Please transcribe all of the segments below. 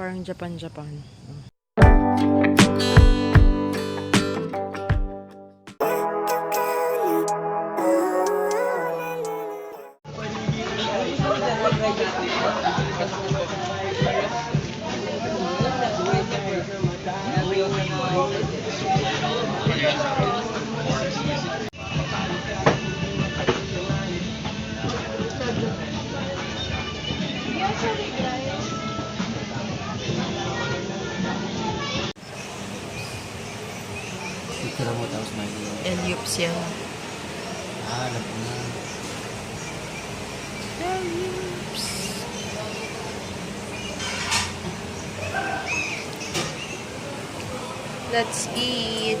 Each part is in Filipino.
Parang Japan-Japan. Picture Yan. Ah, alam ko na. Elyups. Let's eat.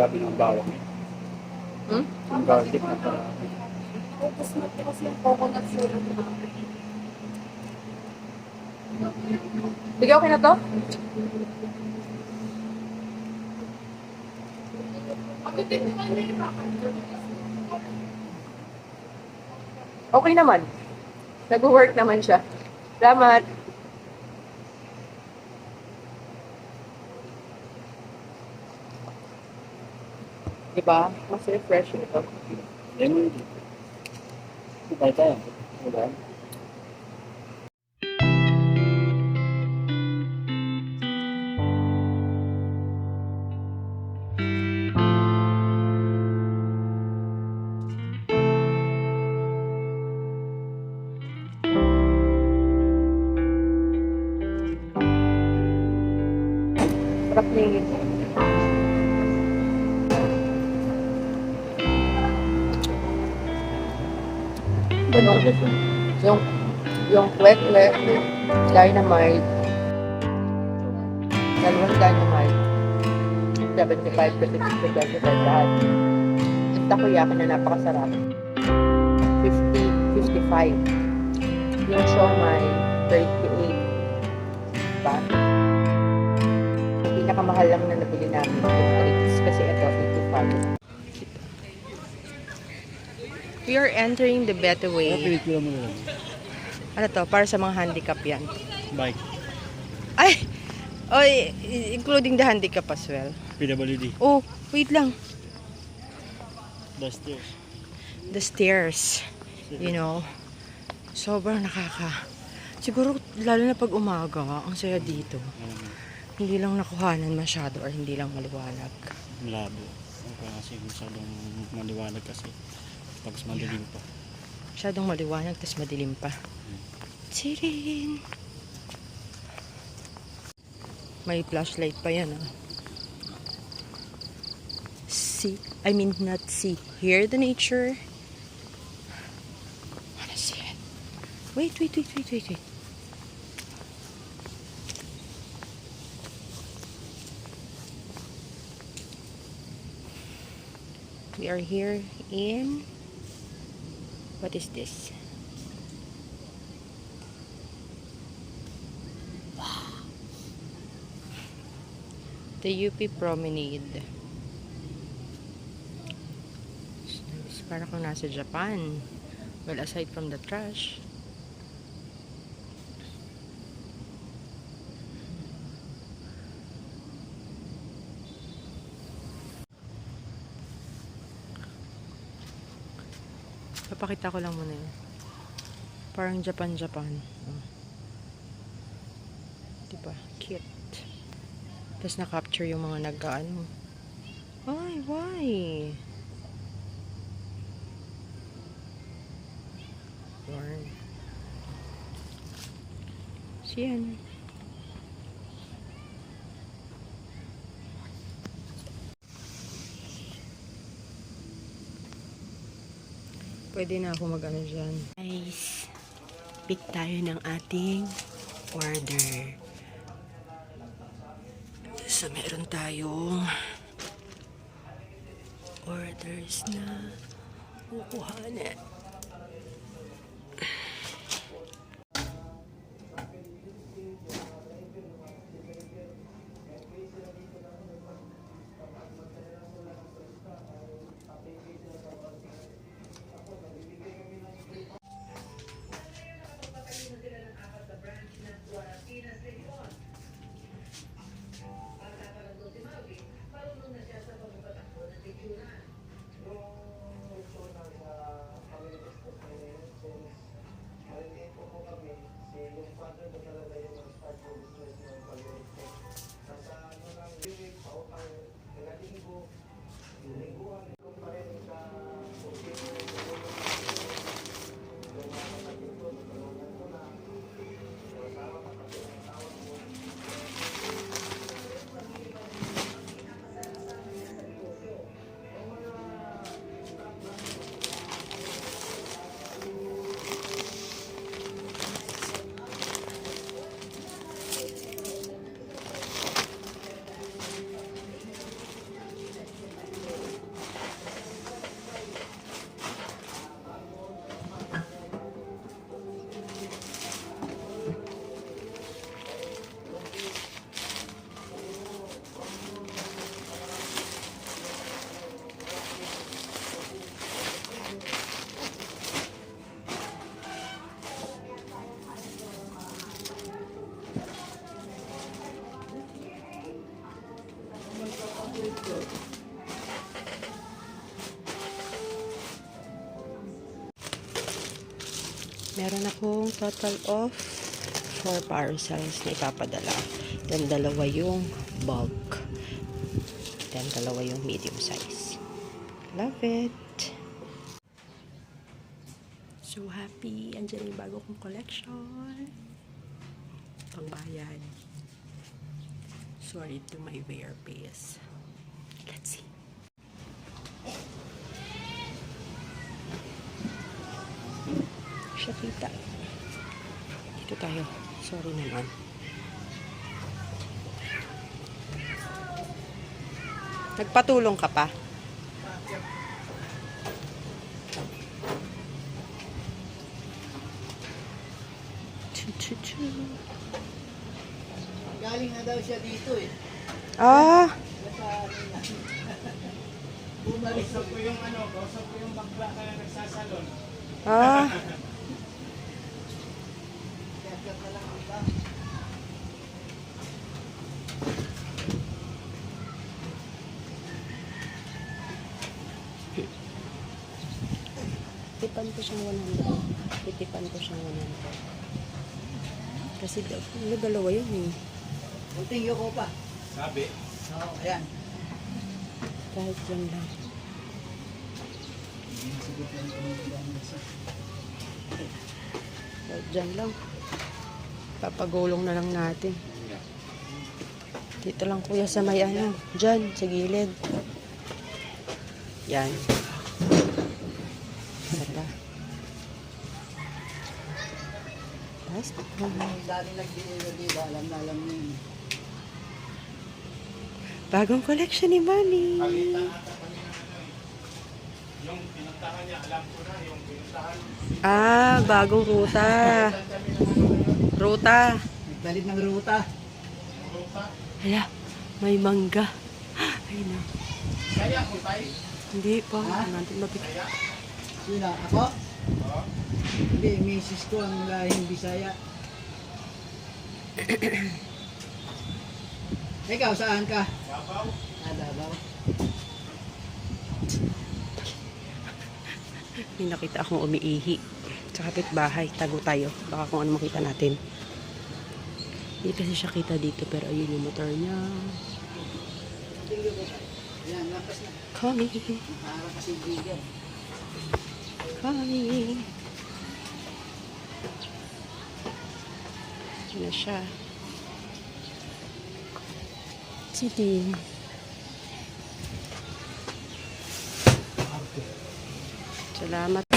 Grabe ng bawang. Hmm? Ang garlic na parang. Bigyan okay na to? Okay naman. Nag-work naman siya. Salamat. Diba? Mas refreshing ito. Lemon tea. Patay tayo. Diba? Sarap ni Ano? Yung wet wet dynamite. Dalawang dynamite. 75 pesos to 25 lahat. Yung takoyaki na napakasarap. 50, 55. Yung siomay, 38. Diba? Yung pinakamahal lang na nabili namin yung kasi ito 85. We are entering the Kaya Betaway. Ano to? Para sa mga handicap yan. Bike. Ay! Oy, including the handicap as well. PWD. Oh, wait lang. Basta. The stairs. You know, sobrang nakaka... Siguro, lalo na pag umaga, ang saya dito. Um, Hindi lang nakuhanan masyado or hindi lang maliwanag. malabo. O kaya kasi masyadong maliwanag kasi. Pag madilim pa. Masyadong maliwanag, tapos madilim pa. Tirin! May flashlight pa yan, ah. See, I mean not see, hear the nature. Wanna see it? Wait, wait, wait, wait, wait, wait. We are here in what is this? The UP Promenade. It's para kang nasa Japan. Well, aside from the trash. Papakita ko lang muna yun. Parang Japan-Japan. Oh. Diba? Cute. Tapos na-capture yung mga nag-ano. Ay, why? Yarn. So, yan. Pwede na ako mag-ano dyan. Guys, pick tayo ng ating order. So, meron tayong orders na kukuhanin. Meron akong total of 4 parcels na ipapadala. Then, dalawa yung bulk. Then, dalawa yung medium size. Love it! So happy! Andiyan yung bago kong collection. Pangbayan. Sorry to my wear base. Let's see. Siya kita. Dito tayo. Sorry naman. Nagpatulong ka pa? Galing na daw siya dito eh. Ah! Bumalik sa ko yung ano, kausap ko yung bakla kaya nagsasalon. Ah! Titipan ko siyang 100. Titipan ko siyang 100. Kasi daw, ano dalawa yun eh. Kunting yuko pa. Sabi? Oo, ayan. Kahit yan lang. Kahit dyan lang. Papagulong na lang natin. Dito lang kuya sa may ano. Dyan, sa gilid. Yan. Sata. Tapos, Ang dami nagdinilo dito, alam na alam niyo bagong collection ni eh. Yung pinuntahan niya, alam ko na yung pinuntahan. Ah, bagong ruta. Ruta. Nagdalit ng ruta. Ruta. Hala, may mangga. Ay na. Kaya ko tayo. Hindi pa. Ha? Natin mabig. Kaya. Sino? Ako? Oo. Hindi, misis ko ang lahing Bisaya. Ikaw, saan ka? Babaw. Ah, Davao. May nakita akong umiihi. Sa kapitbahay, tago tayo. Baka kung ano makita natin. Hindi kasi siya kita dito, pero ayun yung motor niya. Coming, Para kasi bigan. Yan na siya. Sitting. Salamat.